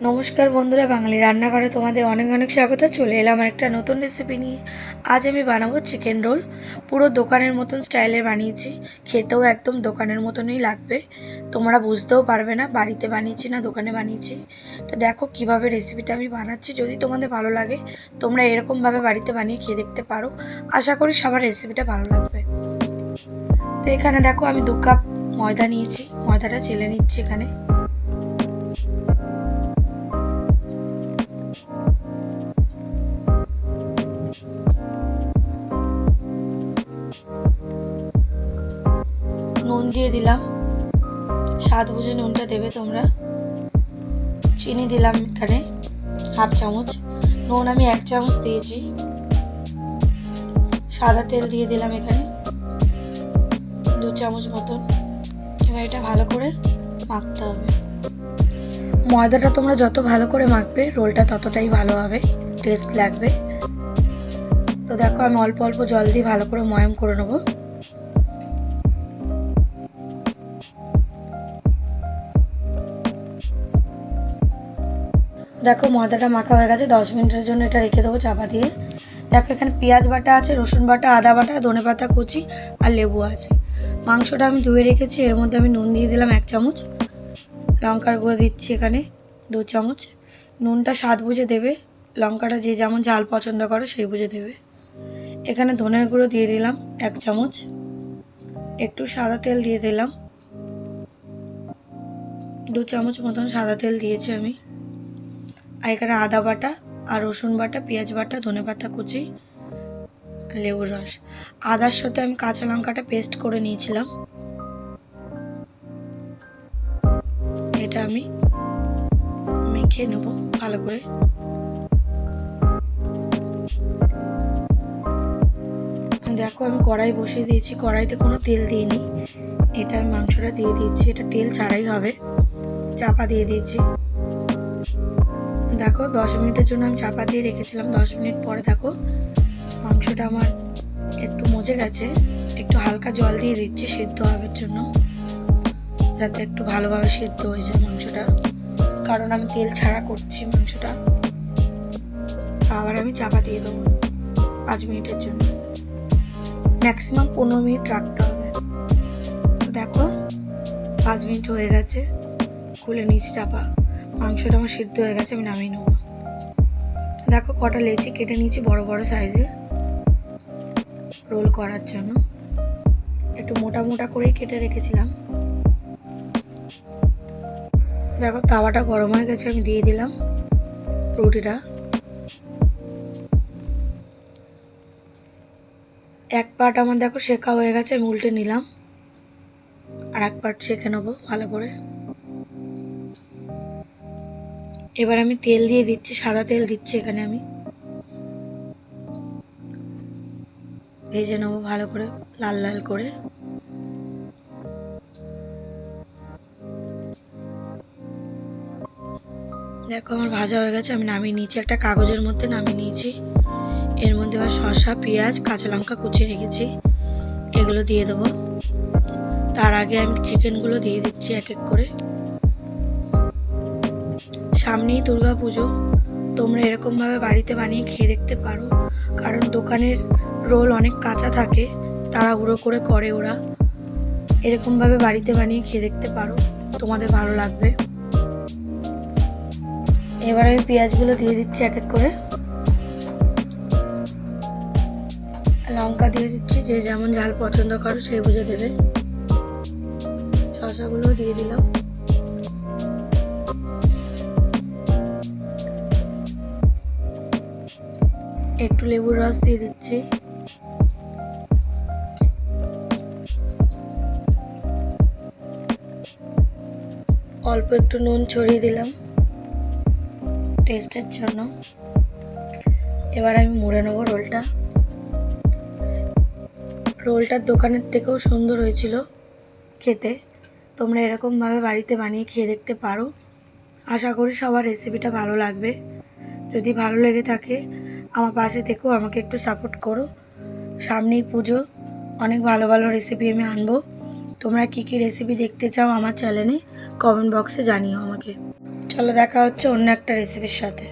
নমস্কার বন্ধুরা, বাঙালি রান্নাঘরে তোমাদের অনেক অনেক স্বাগত। চলে এলাম একটা নতুন রেসিপি নিয়ে। আজ আমি বানাবো চিকেন রোল পুরো দোকানের মতন স্টাইলে বানিয়েছি। খেতেও একদম দোকানের মতনই লাগবে। তোমরা বুঝতেও পারবে না, বাড়িতে বানিয়েছি না, দোকানে বানিয়েছি। তো দেখো কীভাবে রেসিপিটা আমি বানাচ্ছি। যদি তোমাদের ভালো লাগে, তোমরা এরকমভাবে বাড়িতে বানিয়ে খেয়ে দেখতে পারো। আশা করি সবার রেসিপিটা ভালো লাগবে। তো এখানে দেখো আমি দু কাপ ময়দা নিয়েছি। ময়দাটা চেলে নিচ্ছি এখানে। নুন দিয়ে দিলাম। স্বাদ বুঝে নুনটা দেবে তোমরা। চিনি দিলাম এখানে, হাফ চামচ। নুন আমি এক চামচ দিয়েছি। সাদা তেল দিয়ে দিলাম এখানে, দু চামচ মতন। এবার এটা ভালো করে মাখতে হবে। ময়দাটা তোমরা যত ভালো করে মাখবে, রোলটা ততটাই ভালো হবে, টেস্ট লাগবে। তো দেখো, আমি অল্প অল্প জল দিয়ে ভালো করে ময়াম করে নেব। দেখো, ময়দাটা মাখা হয়ে গেছে। দশ মিনিটের জন্য এটা রেখে দেবো চাপা দিয়ে। দেখো, এখানে পেঁয়াজ বাটা আছে, রসুন বাটা, আদা বাটা, ধনে পাতা, কুচি আর লেবু আছে। মাংসটা আমি ধুয়ে রেখেছি, এর মধ্যে আমি নুন দিয়ে দিলাম এক চামচ। লঙ্কার গুঁড়ো দিচ্ছি এখানে দু চামচ। নুনটা স্বাদ বুঝে দেবে। লঙ্কাটা যে যেমন ঝাল পছন্দ করো, সেই বুঝে দেবে। এখানে ধনের গুঁড়ো দিয়ে দিলাম এক চামচ। একটু সাদা তেল দিয়ে দিলাম। দু চামচ মতন সাদা তেল দিয়েছি আমি। আর এখানে আদা বাটা আর রসুন বাটা, পেঁয়াজ বাটা, ধনে পাতা কুচি, লেবুর রস। আদার সাথে আমি কাঁচা লঙ্কাটা পেস্ট করে নিয়েছিলাম। এটা আমি মেখে নেব ভালো করে। দেখো আমি কড়াই বসিয়ে দিয়েছি। কড়াইতে কোনো তেল দিইনি। এটা আমি মাংসটা দিয়ে দিয়েছি। এটা তেল ছাড়াই হবে। চাপা দিয়ে দিয়েছি। দেখো, দশ মিনিটের জন্য আমি চাপা দিয়ে রেখেছিলাম। দশ মিনিট পরে দেখো, মাংসটা আমার একটু মজে গেছে। একটু হালকা জল দিয়ে দিচ্ছি সিদ্ধ হওয়ার জন্য, যাতে একটু ভালোভাবে সিদ্ধ হয়ে যায় মাংসটা। কারণ আমি তেল ছাড়া করছি মাংসটা। আবার আমি চাপা দিয়ে দেবো পাঁচ মিনিটের জন্য। ম্যাক্সিমাম পনেরো মিনিট রাখতে হবে। তো দেখো, পাঁচ মিনিট হয়ে গেছে। খুলে নিয়েছি চাপা। মাংসটা আমার সিদ্ধ হয়ে গেছে, আমি নামিয়ে নেব। দেখো কটা লেচি কেটে নিয়েছি বড় বড় সাইজে। রোল করার জন্য। একটু মোটা মোটা করেই কেটে রেখেছিলাম। দেখো তাওয়াটা গরম হয়ে গেছে, আমি দিয়ে দিলাম রুটিটা। এক পার্ট আমার দেখো শেখা হয়ে গেছে, আমি উল্টে নিলাম। আর এক পার্ট শেখে নেব ভালো করে। এবার আমি তেল দিয়ে দিচ্ছি, সাদা তেল দিচ্ছি এখানে আমি। ভেজে নেব ভালো করে, লাল লাল করে। দেখো আমার ভাজা হয়ে গেছে, আমি নামিয়ে নিয়েছি। একটা কাগজের মধ্যে নামিয়ে নিয়েছি। এর মধ্যে আবার শসা, পেঁয়াজ, কাঁচা লঙ্কা কুচিয়ে রেখেছি। এগুলো দিয়ে দেবো। তার আগে আমি চিকেনগুলো দিয়ে দিচ্ছি এক এক করে। সামনেই দুর্গা পুজো তোমরা এরকমভাবে বাড়িতে বানিয়ে খেয়ে দেখতে পারো। কারণ দোকানের রোল অনেক কাঁচা থাকে, তাড়াহুড়ো করে করে ওরা। এরকমভাবে বাড়িতে বানিয়ে খেয়ে দেখতে পারো। তোমাদের ভালো লাগবে। এবার আমি পেঁয়াজগুলো দিয়ে দিচ্ছি এক এক করে। লঙ্কা দিয়ে দিচ্ছি, যে যেমন ঝাল পছন্দ করো সেই বুঝে দেবে। শশাগুলোও দিয়ে দিলাম। একটু লেবুর রস দিয়ে দিচ্ছি। অল্প একটু নুন ছড়িয়ে দিলাম টেস্টের জন্য। এবার আমি মুড়ে নেব রোলটা। রোলটার দোকানের থেকেও সুন্দর হয়েছিল খেতে। তোমরা এরকমভাবে বাড়িতে বানিয়ে খেয়ে দেখতে পারো। আশা করি সবার রেসিপিটা ভালো লাগবে। যদি ভালো লেগে থাকে আমার পাশে থেকেও আমাকে একটু সাপোর্ট করো। সামনেই পুজো। অনেক ভালো ভালো রেসিপি আমি আনব। তোমরা কী কী রেসিপি দেখতে চাও আমার চ্যানেলে কমেন্ট বক্সে জানিও আমাকে। চলো দেখা হচ্ছে অন্য একটা রেসিপির সাথে।